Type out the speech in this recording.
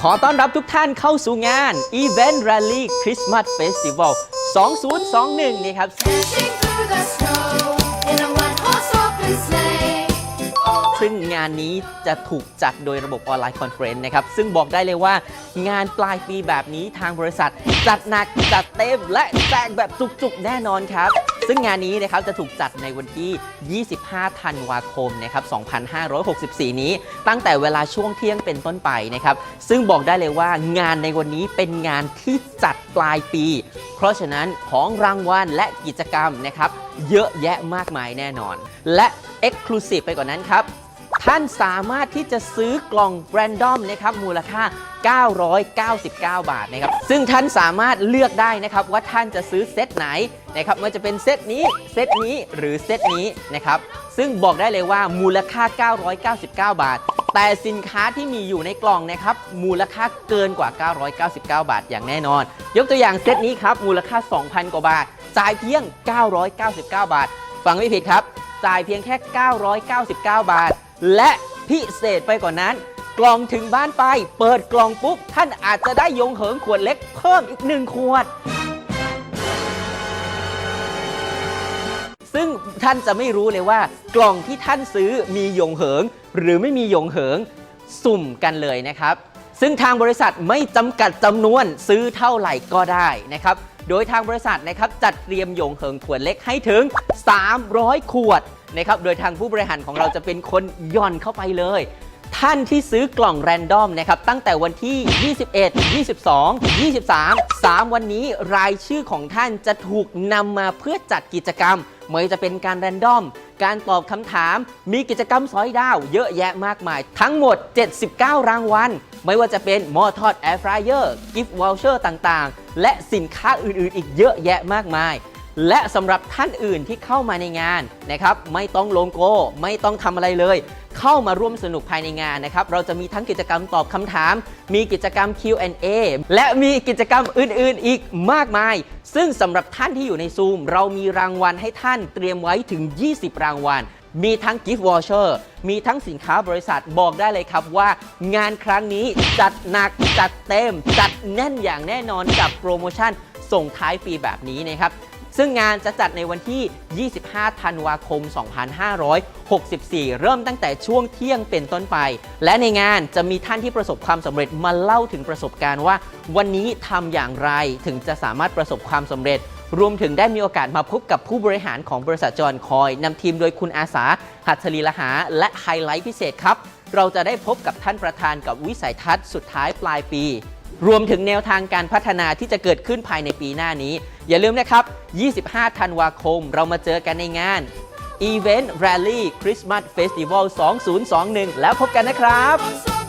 ขอต้อนรับทุกท่านเข้าสู่งาน Event Rally Christmas Festival 2021 นี่ครับ Dashing through the snow in a one-horse open sleigh. ซึ่งงานนี้จะถูกจัดโดยระบบออนไลน์คอนเฟรนซ์นะครับ ซึ่งบอกได้เลยว่างานปลายปีแบบนี้ทางบริษัท จัดหนักจัดเต็มและแจกแบบจุกๆ แน่นอนครับ ซึ่งงานนี้นะครับจะถูกจัดในวันที่ 25 ธันวาคมนะครับ 2564 นี้ ตั้งแต่เวลาช่วงเที่ยงเป็นต้นไปนะครับ ซึ่งบอกได้เลยว่างานในวันนี้เป็นงานที่จัดปลายปี เพราะฉะนั้นของรางวัลและกิจกรรมนะครับ เยอะแยะมากมายแน่นอน และ Exclusive ไปกว่านั้นครับท่านสามารถที่จะซื้อกล่องแรนดอมนะครับมูลค่า 999 บาทนะครับ ซึ่งท่านสามารถเลือกได้นะครับว่าท่านจะซื้อเซตไหนนะครับมันจะเป็นเซตนี้ เซตนี้หรือเซตนี้นะครับ ซึ่งบอกได้เลยว่ามูลค่า 999 บาท แต่สินค้าที่มีอยู่ในกล่องนะครับ มูลค่าเกินกว่า 999 บาทอย่างแน่นอน ยกตัวอย่างเซตนี้ครับ มูลค่า 2,000 กว่าบาท จ่ายเพียง 999 บาท ฟังไม่ผิดครับ จ่ายเพียงแค่ 999 บาท และพิเศษไปกว่านั้น กล่องถึงบ้านไป เปิดกล่องปุ๊บ ท่านอาจจะได้ยงเหิงขวดเล็กเพิ่มอีกหนึ่งขวด ซึ่งท่านจะไม่รู้เลยว่า กล่องที่ท่านซื้อมียงเหิง หรือไม่มียงเหิงสุ่มกันเลยนะครับ ซึ่งทางบริษัทไม่จำกัดจำนวนซื้อเท่าไหร่ก็ได้นะครับ โดยทางบริษัทนะครับจัดเตรียมยงเหิงขวดเล็กให้ถึง 300 ขวดนะครับ โดยทางผู้บริหารของเราจะเป็นคนย่อนเข้าไปเลย ท่านที่ซื้อกล่องแรนดอมนะครับตั้งแต่วันที่ 21 22 23 3 วันนี้รายชื่อของท่านจะถูกนำมาเพื่อจัดกิจกรรมไม่ว่าจะเป็นการแรนดอม การตอบคำถาม มีกิจกรรมสอยดาว เยอะแยะมากมาย ทั้งหมด 79 รางวัล ไม่ว่าจะเป็นหม้อทอดแอร์ฟรายเออร์กิฟต์วอลเชอร์ต่างๆ และสินค้าอื่นๆ อีกเยอะแยะมากมาย และสำหรับท่านอื่นที่เข้ามาในงานนะครับ ไม่ต้องลงโกไม่ต้องทำอะไรเลย เข้ามาร่วมสนุกภายในงานนะครับ เราจะมีทั้งกิจกรรมตอบคำถาม มีกิจกรรม Q&A และมีกิจกรรมอื่นๆ อีกมากมาย ซึ่งสำหรับท่านที่อยู่ในซูมเรามีรางวัลให้ท่านเตรียมไว้ถึง 20 รางวัล มีทั้ง Gift Voucher มีทั้งสินค้าบริษัทบอกได้เลยครับว่า งานครั้งนี้จัดหนักจัดเต็ม จัดแน่นอย่างแน่นอนกับโปรโมชั่นส่งท้ายปีแบบนี้นะครับซึ่งงานจะจัดในวันที่ 25 ธันวาคม 2564 เริ่มตั้งแต่ช่วงเที่ยงเป็นต้นไป และในงานจะมีท่านที่ประสบความสำเร็จมาเล่าถึงประสบการณ์ว่า วันนี้ทำอย่างไรถึงจะสามารถประสบความสำเร็จ รวมถึงได้มีโอกาสมาพบกับผู้บริหารของบริษัทจอนคอยนำทีมโดยคุณอาสา หัตถลีละหา และไฮไลท์พิเศษครับ เราจะได้พบกับท่านประธานกับวิสัยทัศน์สุดท้ายปลายปี รวมถึงแนวทางการพัฒนาที่จะเกิดขึ้นภายในปีหน้านี้ อย่าลืมนะครับ 25 ธันวาคม เรามาเจอกันในงาน Event Rally Christmas Festival 2021 แล้วพบกันนะครับ